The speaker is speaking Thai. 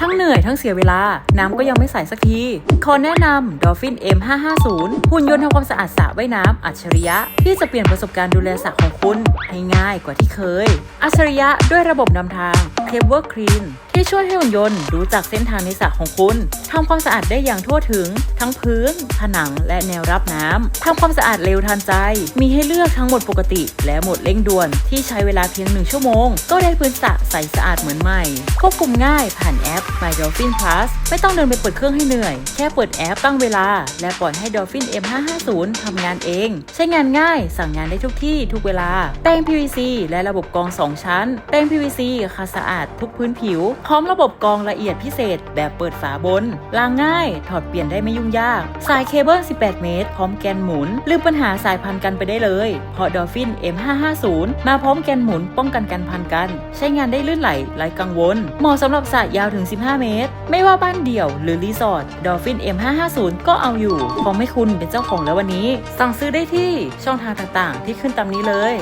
ทั้งเหนื่อยทั้งเสียเวลา น้ำก็ยังไม่ใสสักที ขอแนะนำ Dolphin M550 หุ่นยนต์ทำความสะอาดสระว่ายน้ำอัจฉริยะ ที่จะเปลี่ยนประสบการณ์ดูแลสระของคุณให้ง่ายกว่าที่เคย อัจฉริยะด้วยระบบนำทาง Clever Clean ที่ช่วยให้หุ่นยนต์รู้จักเส้นทางในสระของคุณทำความสะอาดได้อย่างทั่วถึง ทั้งพื้น ผนังและแนวรับน้ำทำความสะอาดเร็วทันใจ มีให้เลือกทั้งหมดปกติ และหมดเร่งด่วนที่ใช้เวลาเพียงหนึ่งชั่วโมง ก็ได้พื้นสระใสสะอาดเหมือนใหม่ควบคุมง่ายผ่านแอป My Dolphin Plus ไม่ต้องเดินไปเปิดเครื่องให้เหนื่อย แค่เปิดแอปตั้งเวลา และปล่อยให้ Dolphin M550 ทำงานเอง ใช้งานง่าย สั่งงานได้ทุกที่ทุกเวลา แปรง PVC และระบบกรอง 2 ชั้น แปรง PVC ขัดสะอาดทุกพื้นผิว พร้อมระบบกรองละเอียดพิเศษ แบบเปิดฝาบน ล้างง่าย ถอดเปลี่ยนได้ไม่ยุ่งยาก สายเคเบิล 18 เมตร พร้อมแกนหมุน ลืมปัญหาสายพันกันไปได้เลย เพราะ Dolphin M550 มาพร้อมแกนหมุนป้องกันการพันกัน ใช้งานได้ลื่นไหลไร้กังวล เหมาะสำหรับสระยาวถึง15เมตร ไม่ว่าบ้านเดี่ยวหรือรีสอร์ทดอลฟิน M550 ก็เอาอยู่พร้อมให้คุณเป็นเจ้าของแล้ววันนี้ สั่งซื้อได้ที่ช่องทางต่างๆ ที่ขึ้นตามนี้เลย